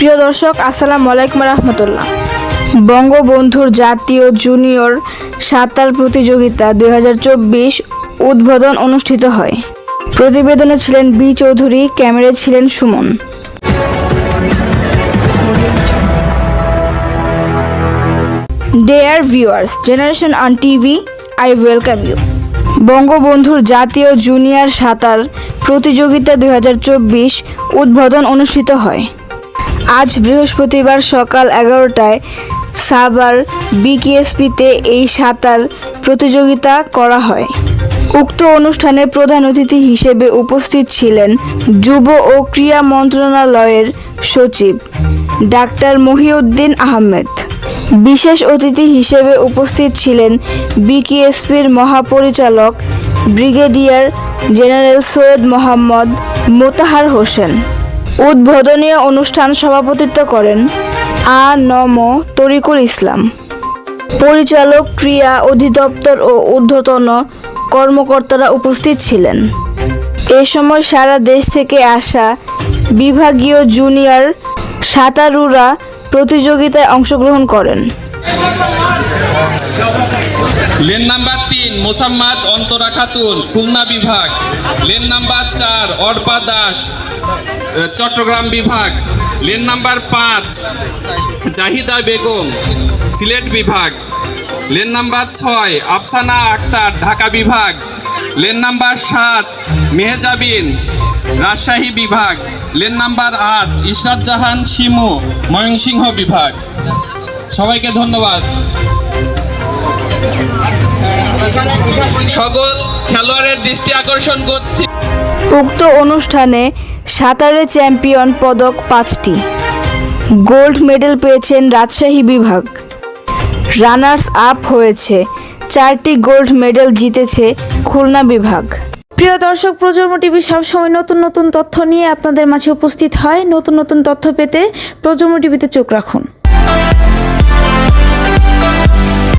প্রিয় দর্শক, আসসালামু আলাইকুম রহমতুল্লাহ। বঙ্গবন্ধুর জাতীয় জুনিয়র সাঁতার প্রতিযোগিতা দুই হাজার চব্বিশ উদ্বোধন অনুষ্ঠিত হয়। প্রতিবেদনে ছিলেন বি চৌধুরী, ক্যামেরায় ছিলেন Suman. Dear viewers generation on TV I welcome you. বঙ্গবন্ধুর জাতীয় জুনিয়র সাঁতার প্রতিযোগিতা দু হাজার চব্বিশ উদ্বোধন অনুষ্ঠিত হয়। আজ বৃহস্পতিবার সকাল এগারোটায় সাবার বিকেএসপিতে এই সাঁতার প্রতিযোগিতা করা হয়। উক্ত অনুষ্ঠানে প্রধান অতিথি হিসেবে উপস্থিত ছিলেন যুব ও ক্রীড়া মন্ত্রণালয়ের সচিব ডাক্তার মহিউদ্দিন আহমেদ। বিশেষ অতিথি হিসেবে উপস্থিত ছিলেন বিকেএসপির মহাপরিচালক ব্রিগেডিয়ার জেনারেল সৈয়দ মোহাম্মদ মোতাহার হোসেন। উদ্বোধনীয় অনুষ্ঠান সভাপতিত্ব করেন আ নম তরিকুল ইসলাম। পরিচালক, ক্রিয়া অধিদপ্তর ও ঊর্ধ্বতন কর্মকর্তারা উপস্থিত ছিলেন। এ সময় সারা দেশ থেকে আসা বিভাগীয় জুনিয়র সাঁতারুরা প্রতিযোগিতায় অংশগ্রহণ করেন। লেন নাম্বার তিন, মোসাম্মদ অন্তরা খাতুন, খুলনা বিভাগ। লেন নাম্বার চার, অর্পা দাস চট্টগ্রাম বিভাগ। লেন নাম্বার পাঁচ, জাহিদা বেগম, সিলেট বিভাগ। লেন নাম্বার ছয়, আফসানা আক্তার, ঢাকা বিভাগ। লেন নাম্বার সাত, মেহজাবিন, রাজশাহী বিভাগ। লেন নাম্বার আট, ইশরাত জাহান, শিমু, ময়মনসিংহ বিভাগ। সবাইকে ধন্যবাদ। সকল খেলোয়াড়ের দৃষ্টি আকর্ষণ করতে উক্ত অনুষ্ঠানে সাঁতারে চ্যাম্পিয়ন পদক পাঁচটি। গোল্ড মেডেল পেয়েছেন রাজশাহী বিভাগ। রানার্স আপ হয়েছে চারটি গোল্ড মেডেল জিতেছে খুলনা বিভাগ। প্রিয় দর্শক প্রজন্ম টিভি সবসময় নতুন নতুন তথ্য নিয়ে আপনাদের মাঝে উপস্থিত হয়। নতুন নতুন তথ্য পেতে প্রজন্ম টিভিতে চোখ রাখুন।